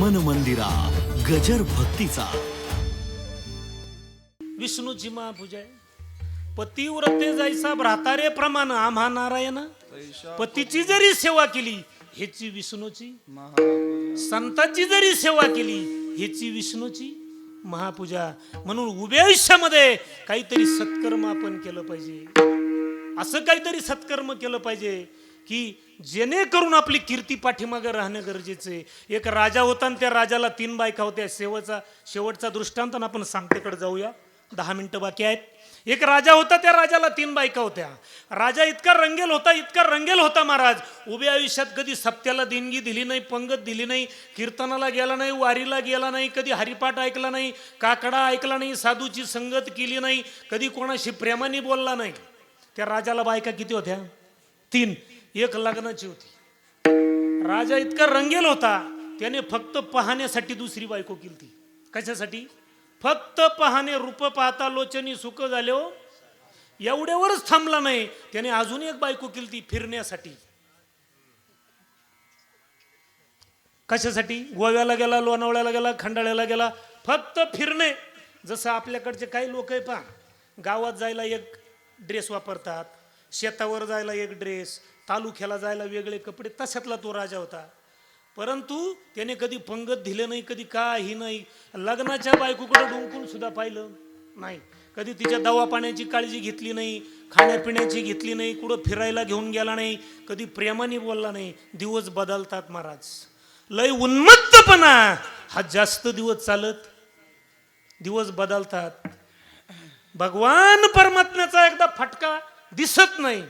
मन मंदिरा गजर भक्तीचा. विष्णूची महापूजा आहे पतिव्रते जायचा भ्रातारे प्रमाण आम्हा नारायण. पतीची जरी सेवा केली ह्याची विष्णूची. संतांची जरी सेवा केली ह्याची विष्णूची. महापूजा म्हणून उभ्या आयुष्यामध्ये काहीतरी सत्कर्म आपण केलं पाहिजे. असं काहीतरी सत्कर्म केलं पाहिजे. की जेणेकरून आपली कीर्ती पाठीमागे राहणं गरजेचं आहे. एक राजा होता आणि त्या राजाला तीन बायका होत्या. शेवटचा शेवटचा दृष्टांत आपण सांगतेकडे जाऊया. दहा मिनटं बाकी आहेत. एक राजा होता त्या राजाला तीन बायका होत्या. राजा इतका रंगेल होता इतका रंगेल होता महाराज. उभ्या आयुष्यात कधी सप्त्याला देणगी दिली नाही पंगत दिली नाही कीर्तनाला गेला नाही वारीला गेला नाही कधी हरिपाठ ऐकला नाही काकडा ऐकला नाही साधूची संगत केली नाही कधी कोणाशी प्रेमाने बोलला नाही. त्या राजाला बायका किती होत्या? तीन. एक लग्नाची होती. राजा इतका रंगेल होता त्याने फक्त पाहण्यासाठी दुसरी बायको केली कशासाठी? फक्त पाहणे रूप पाहता लोचनी सुख झाले हो. एवढ्यावरच थांबला नाही त्याने अजून एक बायको केली फिरण्यासाठी. कशासाठी? गोव्याला गेला लोणावळ्याला गेला खंडाळ्याला गेला फक्त फिरणे. जसं आपल्याकडचे काही लोक आहे पहा गावात जायला एक ड्रेस वापरतात शेतावर जायला एक ड्रेस तालुक्याला जायला वेगळे कपडे तशातला तो राजा होता. परंतु त्याने कधी पंगत दिलं नाही कधी काही नाही. लग्नाच्या बायकोकडे डुंकून सुद्धा पाहिलं नाही. कधी तिच्या दवा पाण्याची काळजी घेतली नाही खाण्यापिण्याची घेतली नाही कुठं फिरायला घेऊन गेला नाही कधी प्रेमाने बोलला नाही. दिवस बदलतात महाराज. लय उन्मत्तपणा. हा जास्त दिवस चालत दिवस बदलतात. भगवान परमात्म्याचा एकदा फटका दिसत नाही.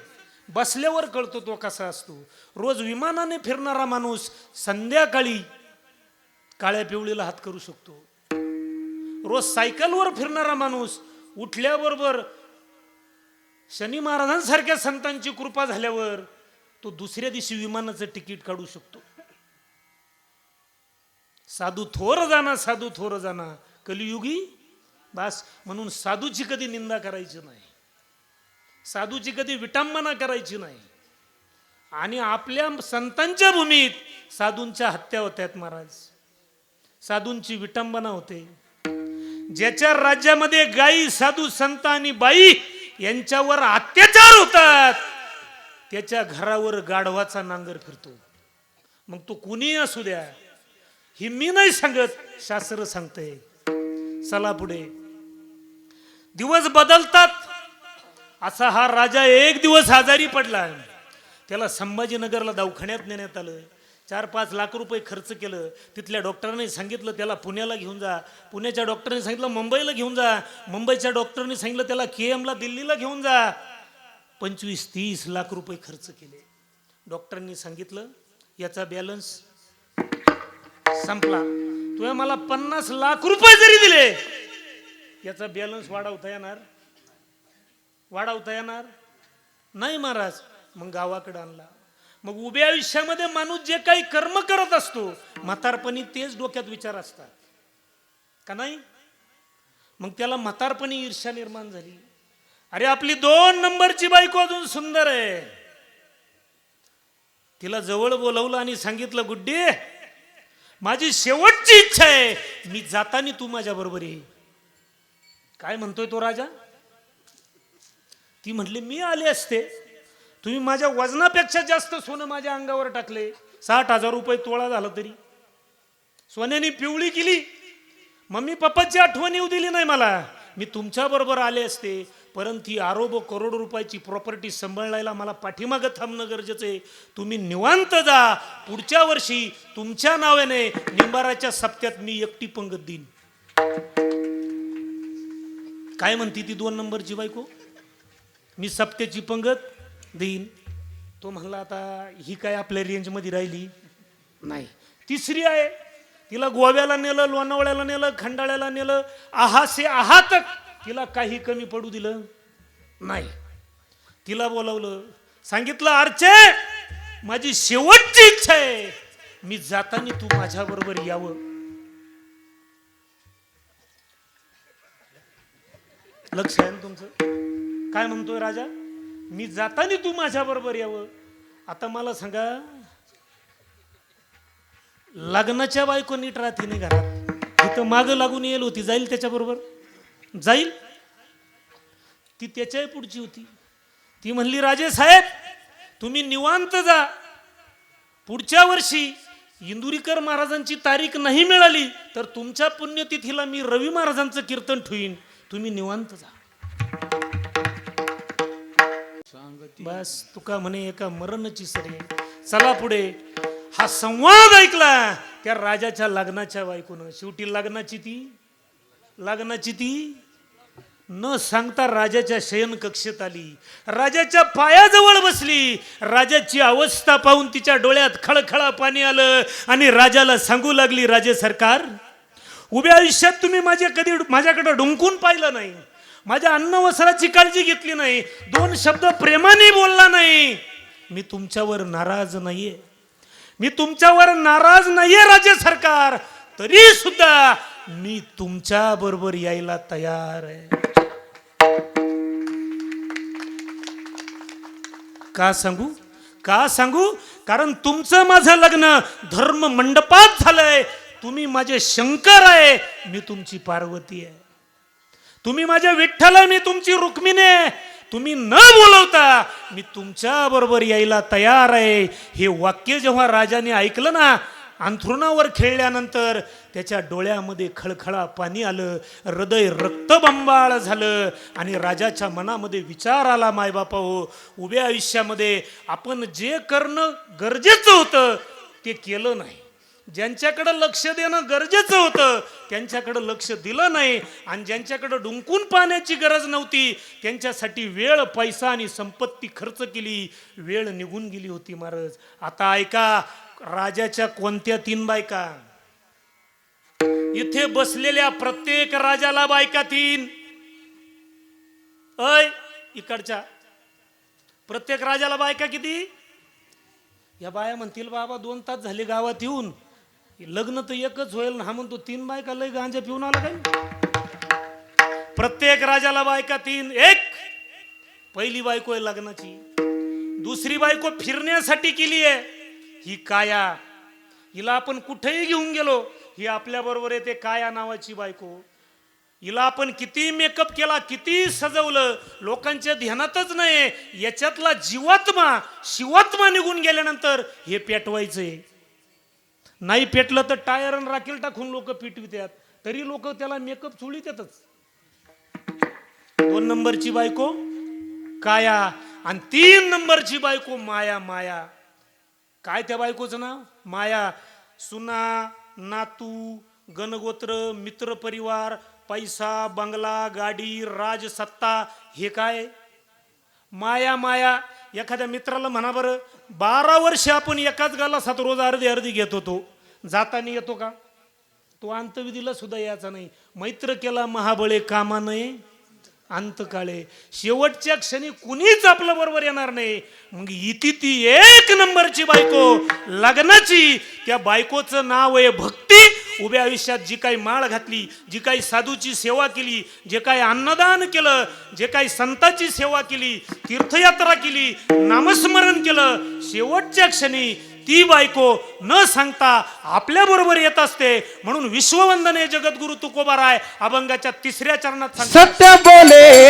बसल्यावर कळतो तो कसा असतो. रोज विमानाने फिरणारा माणूस संध्याकाळी काळ्या पिवळीला हात करू शकतो. रोज सायकलवर फिरणारा माणूस उठल्याबरोबर शनी महाराजांसारख्या संतांची कृपा झाल्यावर तो दुसऱ्या दिवशी विमानाचं तिकीट काढू शकतो. साधू थोर जाना साधू थोर जाना. कलियुगी बास म्हणून साधूची कधी निंदा करायची नाही. साधूची कधी विटंबना करायची नाही. आणि आपल्या संतांच्या भूमीत साधूंच्या हत्या होत्यात महाराज. साधूंची विटंबना होते. ज्याच्या राज्यामध्ये गाई साधू संत आणि बाई यांच्यावर अत्याचार होतात त्याच्या घरावर गाढवाचा नांगर फिरतो. मग तो कुणी असू द्या. ही मी नाही सांगत शास्त्र सांगतय. चला पुढे. दिवस बदलतात असा हा राजा एक दिवस आजारी पडला. त्याला संभाजीनगरला दवाखान्यात नेण्यात आलं. चार पाच लाख रुपये खर्च केलं. तिथल्या डॉक्टरांनी सांगितलं त्याला पुण्याला घेऊन जा. पुण्याच्या डॉक्टरने सांगितलं मुंबईला घेऊन जा. मुंबईच्या डॉक्टरनी सांगितलं त्याला के एमला दिल्लीला घेऊन जा. पंचवीस तीस लाख रुपये खर्च केले. डॉक्टरांनी सांगितलं याचा बॅलन्स संपला. तुला मला पन्नास लाख रुपये जरी दिले याचा बॅलन्स वाढवता येणार वाढवता येणार? नाही महाराज. मग गावाकडे आणला. मग उभ्या आयुष्यामध्ये माणूस जे काही कर्म करत असतो म्हातारपणी तेच डोक्यात विचार असतात. का नाही? मग त्याला म्हातारपणी ईर्ष्या निर्माण झाली. अरे आपली दोन नंबरची बायको अजून सुंदर आहे. तिला जवळ बोलवलं आणि सांगितलं गुड्डी माझी शेवटची इच्छा आहे. मी जातानी तू माझ्या बरोबर ये. काय म्हणतोय तो राजा? ती म्हटली मी आले असते. तुम्ही माझ्या वजनापेक्षा जास्त सोनं माझ्या अंगावर टाकले. साठ हजार रुपये तोळा झाला तरी. सोन्याने पिवळी केली. मम्मी पप्पाची आठवण येऊ दिली नाही मला. मी तुमच्या बरोबर आले असते. परंतु ही आरोब करोड रुपयाची प्रॉपर्टी सांभाळायला मला पाठीमागं थांबणं गरजेचं आहे. तुम्ही निवांत जा. पुढच्या वर्षी तुमच्या नावाने निंबाराच्या सप्त्यात मी एकटी पंगत देईन. काय म्हणती ती दोन नंबरची बायको? मी सप्त्याची पंगत देईन. तो म्हणला आता ही काय आपल्या रेंजमध्ये राहिली? नाही. तिसरी आहे तिला गोव्याला नेलं लोणावळ्याला नेलं खंडाळ्याला नेलं आहासे आहात तिला काही कमी पडू दिलं. नाही. तिला बोलवलं सांगितलं अर्चे माझी शेवटची इच्छा आहे. मी जाताना तू माझ्या बरोबर यावं. लक्ष आहे ना तुमचं? काय म्हणतोय राजा? मी जाताना तू माझ्या बरोबर यावं. आता मला सांगा लग्नाच्या बायको नीट राहते नाही घरात. तिथं मागं लागून येईल होती जाईल त्याच्याबरोबर जाईल. ती त्याच्याही पुढची होती. ती म्हणली राजे साहेब तुम्ही निवांत जा. पुढच्या वर्षी इंदुरीकर महाराजांची तारीख नाही मिळाली तर तुमच्या पुण्यतिथीला मी रवी महाराजांचं कीर्तन ठेवीन. तुम्ही निवांत जा. बस तुका म्हणे एका मरणची सरे. चला पुढे. हा संवाद ऐकला. त्या राजाच्या लग्नाच्या बायकोनं. शेवटी लग्नाची ती? लग्नाची ती? न सांगता राजाच्या शयन कक्षेत आली. राजाच्या पायाजवळ बसली. राजाची अवस्था पाहून तिच्या डोळ्यात खळखळा पाणी आलं आणि राजाला सांगू लागली राजे सरकार उभ्या आयुष्यात तुम्ही माझ्या कधी माझ्याकडे डुंकून पाहिलं नाही. माझ्या अन्नवसराची काळजी घेतली नाही. दोन शब्द प्रेमाने बोलला नाही. मी तुमच्यावर नाराज नाहीये. मी तुमच्यावर नाराज नाहीये राज्य सरकार. तरी सुद्धा मी तुमच्या बरोबर यायला तयार आहे. का सांगू? का सांगू? कारण तुमचं माझं लग्न धर्म मंडपात झालंय. तुम्ही माझे शंकर आहे. मी तुमची पार्वती आहे. तुम्ही माझ्या विठ्ठल मी तुमची रुक्मिणी आहे. तुम्ही न बोलवता मी तुमच्या बरोबर यायला तयार आहे. हे वाक्य जेव्हा राजाने ऐकलं ना अंथरुणावर खेळल्यानंतर त्याच्या डोळ्यामध्ये खळखळा पाणी आलं हृदय रक्तबंबाळ झालं आणि राजाच्या मनामध्ये विचार आला मायबापा हो उभ्या आयुष्यामध्ये आपण जे करणं गरजेचं होतं ते केलं नाही. ज्यांच्याकडं लक्ष देणं गरजेचं होतं त्यांच्याकडं लक्ष दिलं नाही आणि ज्यांच्याकडं डुंकून पाहण्याची गरज नव्हती त्यांच्यासाठी वेळ पैसा आणि संपत्ती खर्च केली. वेळ निघून गेली होती महाराज. आता ऐका राजाच्या कोणत्या तीन बायका? इथे बसलेल्या प्रत्येक राजाला बायका तीन. अय इकडच्या. प्रत्येक राजाला बायका किती? या बाया म्हणतील बाबा दोन तास झाले गावात येऊन. लग्न तर एकच होईल ना हा म्हणतो तीन बायका लय गांजा पिऊन आला काय? प्रत्येक राजाला बायका तीन एक. पहिली बायको आहे लग्नाची. दुसरी बायको फिरण्यासाठी केली आहे. ही काया. हिला आपण कुठेही घेऊन गेलो ही आपल्या बरोबर येते काया नावाची बायको. हिला आपण किती मेकअप केला किती सजवलं लोकांच्या ध्यानातच नाही. याच्यातला जीवात्मा शिवात्मा निघून गेल्यानंतर हे पेटवायचंय. नाही पेटलं तर टायर आणि राखेल टाकून लोक पिटवितात. तरी लोक त्याला मेकअप चोळीतातच. दोन नंबरची बायको काया. आणि तीन नंबरची बायको माया माया. काय त्या बायकोचं नाव? माया. सुना नातू गणगोत्र मित्र परिवार पैसा बंगला गाडी राजसत्ता. हे काय? माया माया. एखाद्या मित्राला म्हणा बरं बारा वर्ष आपण एकाच गालासात रोज अर्धी अर्धी घेत होतो. जाताना येतो का? तो अंतविधीला सुद्धा यायचा नाही. मैत्र केला महाबळे कामा नये अंतकाळे. शेवटच्या क्षणी कुणीच आपल्या बरोबर येणार नाही. मग इथे ती एक नंबरची बायको लग्नाची. त्या बायकोचं नाव आहे भक्ती उभ्या आयुष्यात जी काही माळ घातली जी काही साधूची सेवा केली जे काही अन्नदान केलं जे काही संतांची सेवा केली तीर्थयात्रा केली नामस्मरण केलं शेवटच्या क्षणी ती बायको न सांगता आपल्या बरोबर येत असते. म्हणून विश्ववंदने जगद्गुरु तुकोबाराय अभंगाच्या तिसऱ्या चरणात सत्य बोले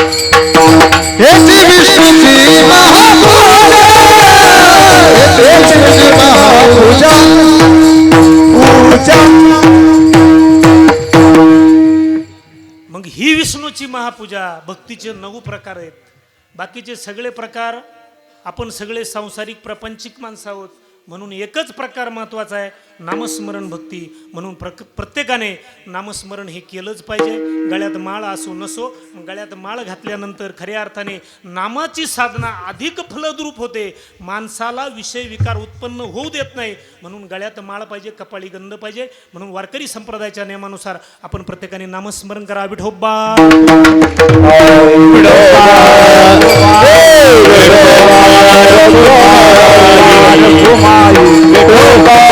हेची विष्णूची मग ही विष्णूची महापूजा भक्तीचे नऊ प्रकार आहेत. बाकीचे सगळे प्रकार आपण सगळे सांसारिक प्रपंचिक माणसं आहोत. म्हणून एकच प्रकार महत्त्वाचा आहे नामस्मरण भक्ती. म्हणून प्रक प्रत्येकाने नामस्मरण हे केलंच पाहिजे. गळ्यात माळ असो नसो गळ्यात माळ घातल्यानंतर खऱ्या अर्थाने नामाची साधना अधिक फलद्रूप होते. माणसाला विषय विकार उत्पन्न होऊ देत नाही. म्हणून गळ्यात माळ पाहिजे कपाळी गंध पाहिजे. म्हणून वारकरी संप्रदायाच्या नियमानुसार आपण प्रत्येकाने नामस्मरण करा. Vithoba! Para, para, para,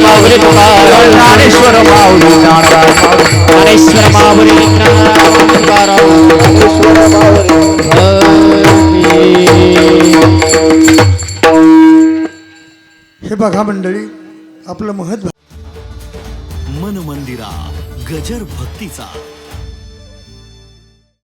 Dnyaneshwar माऊली ज्ञानेश्वर माऊली ज्ञानेश्वर हे बघा मंडळी आपलं महत्त्व मन मंदिरा गजर भक्तीचा.